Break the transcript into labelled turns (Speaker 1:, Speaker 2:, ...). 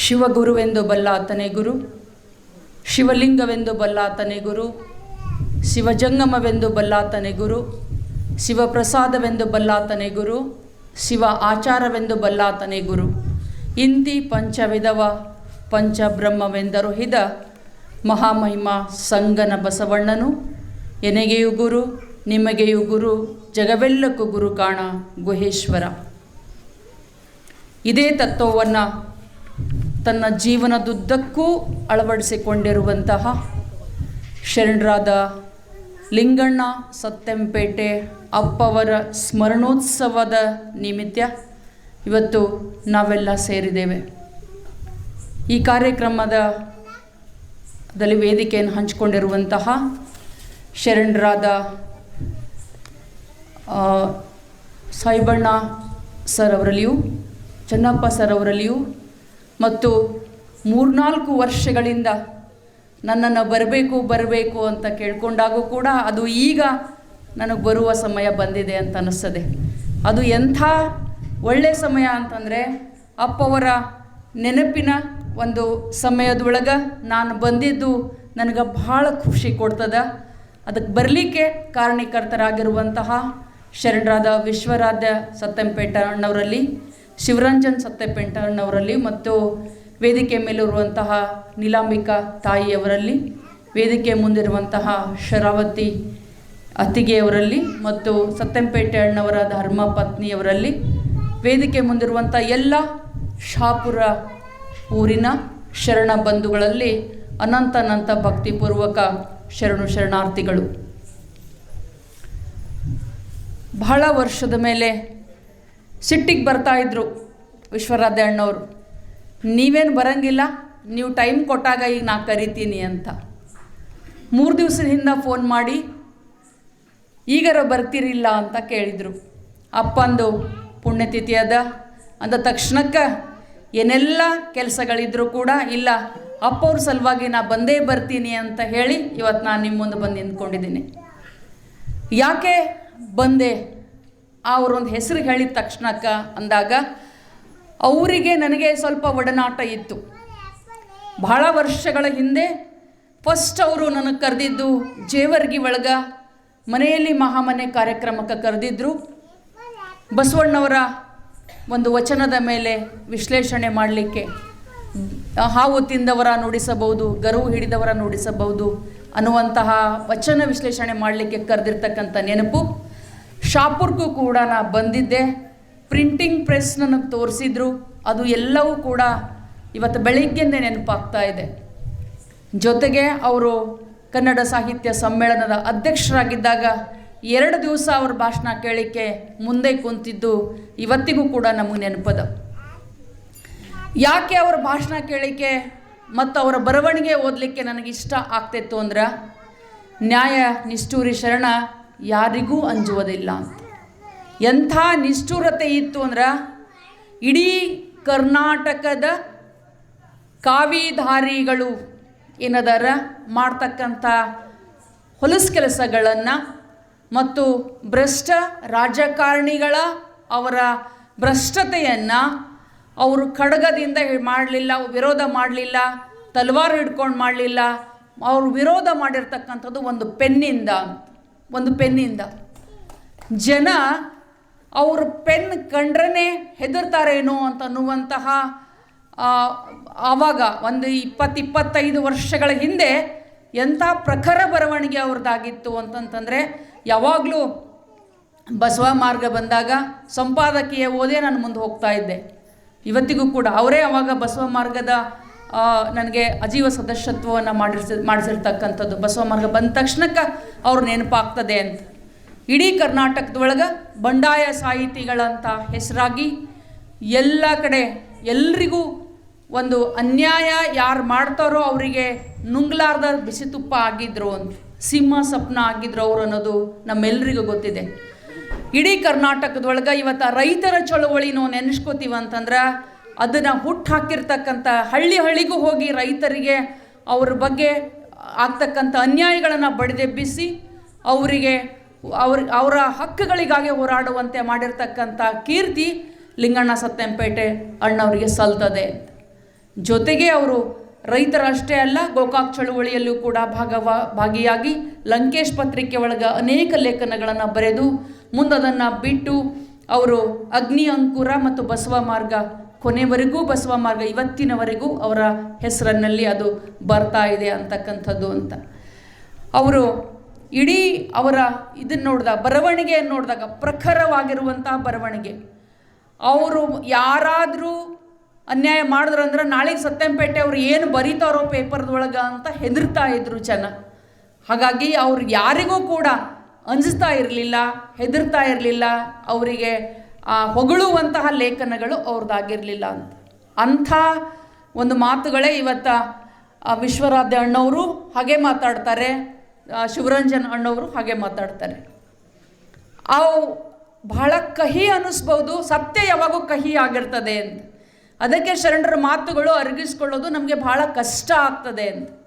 Speaker 1: ಶಿವಗುರುವೆಂದು ಬಲ್ಲಾತನೇ ಗುರು. ಶಿವಲಿಂಗವೆಂದು ಬಲ್ಲಾತನೇ ಗುರು. ಶಿವಜಂಗಮವೆಂದು ಬಲ್ಲಾತನೇ ಗುರು. ಶಿವಪ್ರಸಾದವೆಂದು ಬಲ್ಲಾತನೇ ಗುರು. ಶಿವ ಆಚಾರವೆಂದು ಬಲ್ಲಾತನೇ ಗುರು. ಇಂತಿ ಪಂಚವಿಧವ, ಪಂಚಬ್ರಹ್ಮವೆಂದರು ಹಿದ ಮಹಾಮಹಿಮ ಸಂಗನ ಬಸವಣ್ಣನು. ಎನೆಗೆಯು ಗುರು, ನಿಮಗೆಯು ಗುರು, ಜಗವೆಲ್ಲಕ್ಕೂ ಗುರು ಕಾಣ ಗುಹೇಶ್ವರ. ಇದೇ ತತ್ವವನ್ನು ತನ್ನ ಜೀವನದುದ್ದಕ್ಕೂ ಅಳವಡಿಸಿಕೊಂಡಿರುವಂತಹ ಶರಣರಾದ ಲಿಂಗಣ್ಣ ಸತ್ತೆಂಪೇಟೆ ಅಪ್ಪವರ ಸ್ಮರಣೋತ್ಸವದ ನಿಮಿತ್ತ ಇವತ್ತು ನಾವೆಲ್ಲ ಸೇರಿದ್ದೇವೆ. ಈ ಕಾರ್ಯಕ್ರಮದ ದಲ್ಲಿ ವೇದಿಕೆಯನ್ನು ಹಂಚಿಕೊಂಡಿರುವಂತಹ ಶರಣರಾದ ಸಾಯಿಬಣ್ಣ ಸರ್ ಅವರಲ್ಲಿಯೂ, ಚನ್ನಪ್ಪ ಸರ್ ಅವರಲ್ಲಿಯೂ ಮತ್ತು ಮೂರ್ನಾಲ್ಕು ವರ್ಷಗಳಿಂದ ನನ್ನನ್ನು ಬರಬೇಕು ಬರಬೇಕು ಅಂತ ಕೇಳ್ಕೊಂಡಾಗೂ ಕೂಡ ಅದು ಈಗ ನನಗೆ ಬರುವ ಸಮಯ ಬಂದಿದೆ ಅಂತ ಅನ್ನಿಸ್ತದೆ. ಅದು ಎಂಥ ಒಳ್ಳೆಯ ಸಮಯ ಅಂತಂದರೆ ಅಪ್ಪವರ ನೆನಪಿನ ಒಂದು ಸಮಯದೊಳಗೆ ನಾನು ಬಂದಿದ್ದು ನನಗೆ ಭಾಳ ಖುಷಿ ಕೊಡ್ತದೆ. ಅದಕ್ಕೆ ಬರಲಿಕ್ಕೆ ಕಾರಣೀಕರ್ತರಾಗಿರುವಂತಹ ಶರಣರಾದ ವಿಶ್ವರಾಧ್ಯ ಸತ್ಯಂಪೇಟ ಅಣ್ಣವರಲ್ಲಿ ಶಿವರಂಜನ್ ಸತ್ಯಪೆಂಟಣ್ಣವರಲ್ಲಿ ಮತ್ತು ವೇದಿಕೆ ಮೇಲಿರುವಂತಹ ನೀಲಾಂಬಿಕಾ ತಾಯಿಯವರಲ್ಲಿ, ವೇದಿಕೆ ಮುಂದಿರುವಂತಹ ಶರಾವತಿ ಅತ್ತಿಗೆಯವರಲ್ಲಿ ಮತ್ತು ಸತ್ಯಂಪೇಟೆ ಅಣ್ಣವರ ಧರ್ಮ ಪತ್ನಿಯವರಲ್ಲಿ ವೇದಿಕೆ ಮುಂದಿರುವಂಥ ಎಲ್ಲ ಶಾಪುರ ಊರಿನ ಶರಣ ಬಂಧುಗಳಲ್ಲಿ ಅನಂತ ಅನಂತ ಭಕ್ತಿಪೂರ್ವಕ ಶರಣು ಶರಣಾರ್ಥಿಗಳು. ಬಹಳ ವರ್ಷದ ಮೇಲೆ ಸಿಟ್ಟಿಗೆ ಬರ್ತಾ ಇದ್ರು ವಿಶ್ವರಾಧ್ಯ ಅಣ್ಣವರು. ನೀವೇನು ಬರಂಗಿಲ್ಲ, ನೀವು ಟೈಮ್ ಕೊಟ್ಟಾಗ ಈಗ ನಾ ಕರಿತೀನಿ ಅಂತ. ಮೂರು ದಿವಸದ ಹಿಂದೆ ಫೋನ್ ಮಾಡಿ, ಈಗರ ಬರ್ತಿರಿಲ್ಲ ಅಂತ ಕೇಳಿದರು. ಅಪ್ಪಂದು ಪುಣ್ಯತಿಥಿ ಅದ. ಅಂದ ತಕ್ಷಣಕ್ಕೆ ಏನೆಲ್ಲ ಕೆಲಸಗಳಿದ್ರೂ ಕೂಡ ಇಲ್ಲ, ಅಪ್ಪವ್ರ ಸಲುವಾಗಿ ನಾ ಬಂದೇ ಬರ್ತೀನಿ ಅಂತ ಹೇಳಿ ಇವತ್ತು ನಾನು ನಿಮ್ಮ ಮುಂದೆ ಬಂದು ನಿಂತ್ಕೊಂಡಿದ್ದೀನಿ. ಯಾಕೆ ಬಂದೆ? ಅವರೊಂದು ಹೆಸರು ಹೇಳಿದ ತಕ್ಷಣಕ್ಕೆ ಅಂದಾಗ, ಅವರಿಗೆ ನನಗೆ ಸ್ವಲ್ಪ ಒಡನಾಟ ಇತ್ತು. ಬಹಳ ವರ್ಷಗಳ ಹಿಂದೆ ಫಸ್ಟ್ ಅವರು ನನಗೆ ಕರೆದಿದ್ದು ಜೇವರ್ಗಿ ಒಳಗ ಮನೆಯಲ್ಲಿ ಮಹಾಮನೆ ಕಾರ್ಯಕ್ರಮಕ್ಕೆ ಕರೆದಿದ್ದರು ಬಸವಣ್ಣವರ ಒಂದು ವಚನದ ಮೇಲೆ ವಿಶ್ಲೇಷಣೆ ಮಾಡಲಿಕ್ಕೆ ಹಾವು ತಿಂದವರ ನುಡಿಸಬಹುದು ಗರು ಹಿಡಿದವರ ನುಡಿಸಬಹುದು ಅನ್ನುವಂತಹ ವಚನ ವಿಶ್ಲೇಷಣೆ ಮಾಡಲಿಕ್ಕೆ ಕರೆದಿರ್ತಕ್ಕಂಥ ನೆನಪು. ಶಾಪುರ್ಗೂ ಕೂಡ ನಾನು ಬಂದಿದ್ದೆ. ಪ್ರಿಂಟಿಂಗ್ ಪ್ರೆಸ್ ನನಗೆ ತೋರಿಸಿದ್ರು. ಅದು ಎಲ್ಲವೂ ಕೂಡ ಇವತ್ತು ಬೆಳಿಗ್ಗೆಂದೇ ನೆನಪಾಗ್ತಾ ಇದೆ. ಜೊತೆಗೆ ಅವರು ಕನ್ನಡ ಸಾಹಿತ್ಯ ಸಮ್ಮೇಳನದ ಅಧ್ಯಕ್ಷರಾಗಿದ್ದಾಗ ಎರಡು ದಿವಸ ಅವ್ರ ಭಾಷಣ ಕೇಳಿಕೆ ಮುಂದೆ ಕುಂತಿದ್ದು ಇವತ್ತಿಗೂ ಕೂಡ ನಮಗೆ ನೆನಪದ. ಯಾಕೆ ಅವ್ರ ಭಾಷಣ ಕೇಳಿಕೆ ಮತ್ತು ಅವರ ಬರವಣಿಗೆ ಓದಲಿಕ್ಕೆ ನನಗಿಷ್ಟ ಆಗ್ತಿತ್ತು ಅಂದ್ರೆ ನ್ಯಾಯ ನಿಷ್ಠೂರಿ ಶರಣ ಯಾರಿಗೂ ಅಂಜುವುದಿಲ್ಲ. ಎಂಥ ನಿಷ್ಠುರತೆ ಇತ್ತು ಅಂದ್ರೆ ಇಡೀ ಕರ್ನಾಟಕದ ಕಾವಿಧಾರಿಗಳು ಏನದಾರ ಮಾಡ್ತಕ್ಕಂಥ ಹೊಲಸು ಕೆಲಸಗಳನ್ನು ಮತ್ತು ಭ್ರಷ್ಟ ರಾಜಕಾರಣಿಗಳ ಅವರ ಭ್ರಷ್ಟತೆಯನ್ನು ಅವರು ಖಡ್ಗದಿಂದ ಮಾಡಲಿಲ್ಲ, ವಿರೋಧ ಮಾಡಲಿಲ್ಲ, ತಲವಾರು ಹಿಡ್ಕೊಂಡು ಮಾಡಲಿಲ್ಲ. ಅವರು ವಿರೋಧ ಮಾಡಿರ್ತಕ್ಕಂಥದ್ದು ಒಂದು ಪೆನ್ನಿಂದ. ಒಂದು ಪೆನ್ನಿಂದ. ಜನ ಅವರು ಪೆನ್ ಕಂಡ್ರೇ ಹೆದರ್ತಾರೇನೋ ಅಂತ ಅನ್ನುವಂತಹ ಆವಾಗ ಒಂದು ಇಪ್ಪತ್ತು, ಇಪ್ಪತ್ತೈದು ವರ್ಷಗಳ ಹಿಂದೆ ಎಂಥ ಪ್ರಖರ ಬರವಣಿಗೆ ಅವ್ರದ್ದಾಗಿತ್ತು ಅಂತಂತಂದರೆ, ಯಾವಾಗಲೂ ಬಸವ ಮಾರ್ಗ ಬಂದಾಗ ಸಂಪಾದಕೀಯ ಓದೇ ನಾನು ಮುಂದೆ ಹೋಗ್ತಾ ಇದ್ದೆ. ಇವತ್ತಿಗೂ ಕೂಡ, ಅವರೇ ಅವಾಗ ಬಸವ ಮಾರ್ಗದ ನನಗೆ ಅಜೀವ ಸದಸ್ಯತ್ವವನ್ನು ಮಾಡಿಸ ಮಾಡಿಸಿರ್ತಕ್ಕಂಥದ್ದು. ಬಸವ ಮಾರ್ಗ ಬಂದ ತಕ್ಷಣಕ್ಕೆ ಅವ್ರು ನೆನಪಾಗ್ತದೆ ಅಂತ. ಇಡೀ ಕರ್ನಾಟಕದೊಳಗೆ ಬಂಡಾಯ ಸಾಹಿತಿಗಳಂತ ಹೆಸರಾಗಿ ಎಲ್ಲ ಕಡೆ ಎಲ್ರಿಗೂ ಒಂದು ಅನ್ಯಾಯ ಯಾರು ಮಾಡ್ತಾರೋ ಅವರಿಗೆ ನುಂಗ್ಲಾರ್ದ ಬಿಸಿ ತುಪ್ಪ ಆಗಿದ್ರು ಅಂತ. ಸಿಂಹ ಸಪ್ನ ಆಗಿದ್ರು ಅವರು ಅನ್ನೋದು ನಮ್ಮೆಲ್ಲರಿಗೂ ಗೊತ್ತಿದೆ. ಇಡೀ ಕರ್ನಾಟಕದೊಳಗೆ ಇವತ್ತು ರೈತರ ಚಳುವಳಿ ನಾವು ನೆನೆಸ್ಕೋತೀವಿ ಅಂತಂದ್ರೆ ಅದನ್ನು ಹುಟ್ಟು ಹಾಕಿರ್ತಕ್ಕಂಥ ಹಳ್ಳಿ ಹಳ್ಳಿಗೂ ಹೋಗಿ ರೈತರಿಗೆ ಅವ್ರ ಬಗ್ಗೆ ಆಗ್ತಕ್ಕಂಥ ಅನ್ಯಾಯಗಳನ್ನು ಬಡಿದೆಬ್ಬಿಸಿ ಅವರಿಗೆ ಅವ್ರ, ಅವರ ಹಕ್ಕುಗಳಿಗಾಗಿ ಹೋರಾಡುವಂತೆ ಮಾಡಿರ್ತಕ್ಕಂಥ ಕೀರ್ತಿ ಲಿಂಗಣ್ಣ ಸತ್ಯಂಪೇಟೆ ಅಣ್ಣವರಿಗೆ ಸಲ್ತದೆ. ಜೊತೆಗೆ ಅವರು ರೈತರಷ್ಟೇ ಅಲ್ಲ, ಗೋಕಾಕ್ ಚಳುವಳಿಯಲ್ಲೂ ಕೂಡ ಭಾಗವ, ಭಾಗಿಯಾಗಿ ಲಂಕೇಶ್ ಪತ್ರಿಕೆ ಒಳಗೆ ಅನೇಕ ಲೇಖನಗಳನ್ನು ಬರೆದು, ಮುಂದದನ್ನು ಬಿಟ್ಟು ಅವರು ಅಗ್ನಿ ಅಂಕುರ ಮತ್ತು ಬಸವ ಮಾರ್ಗ ಕೊನೆವರೆಗೂ ಬಸವ ಮಾರ್ಗ, ಇವತ್ತಿನವರೆಗೂ ಅವರ ಹೆಸರನ್ನಲ್ಲಿ ಅದು ಬರ್ತಾ ಇದೆ ಅಂತಕ್ಕಂಥದ್ದು ಅಂತ. ಅವರು ಇಡೀ ಅವರ ಇದನ್ನು ನೋಡಿದಾಗ, ಬರವಣಿಗೆಯನ್ನು ನೋಡಿದಾಗ, ಪ್ರಖರವಾಗಿರುವಂತಹ ಬರವಣಿಗೆ. ಅವರು ಯಾರಾದರೂ ಅನ್ಯಾಯ ಮಾಡಿದ್ರು ಅಂದ್ರೆ ನಾಳೆ ಸತ್ಯಂಪೇಟೆ ಅವ್ರು ಏನು ಬರೀತಾರೋ ಪೇಪರ್ದೊಳಗೆ ಅಂತ ಹೆದರ್ತಾ ಇದ್ರು ಜನ. ಹಾಗಾಗಿ ಅವ್ರು ಯಾರಿಗೂ ಕೂಡ ಅಂಜಿಸ್ತಾ ಇರಲಿಲ್ಲ, ಹೆದರ್ತಾ ಇರಲಿಲ್ಲ, ಅವರಿಗೆ ಆ ಹೊಗಳುವಂತಹ ಲೇಖನಗಳು ಅವ್ರದ್ದಾಗಿರಲಿಲ್ಲ ಅಂತ. ಅಂಥ ಒಂದು ಮಾತುಗಳೇ ಇವತ್ತು ವಿಶ್ವರಾಧ್ಯ ಅಣ್ಣವರು ಹಾಗೆ ಮಾತಾಡ್ತಾರೆ. ಶಿವರಂಜನ್ ಅಣ್ಣವರು ಹಾಗೆ ಮಾತಾಡ್ತಾರೆ. ಅವು ಬಹಳ ಕಹಿ ಅನ್ನಿಸ್ಬೋದು, ಸತ್ಯ ಯಾವಾಗೂ ಕಹಿ ಆಗಿರ್ತದೆ ಅಂತ. ಅದಕ್ಕೆ ಶರಣರ ಮಾತುಗಳು ಅರಗಿಸ್ಕೊಳ್ಳೋದು ನಮಗೆ ಬಹಳ ಕಷ್ಟ ಆಗ್ತದೆ ಅಂತ.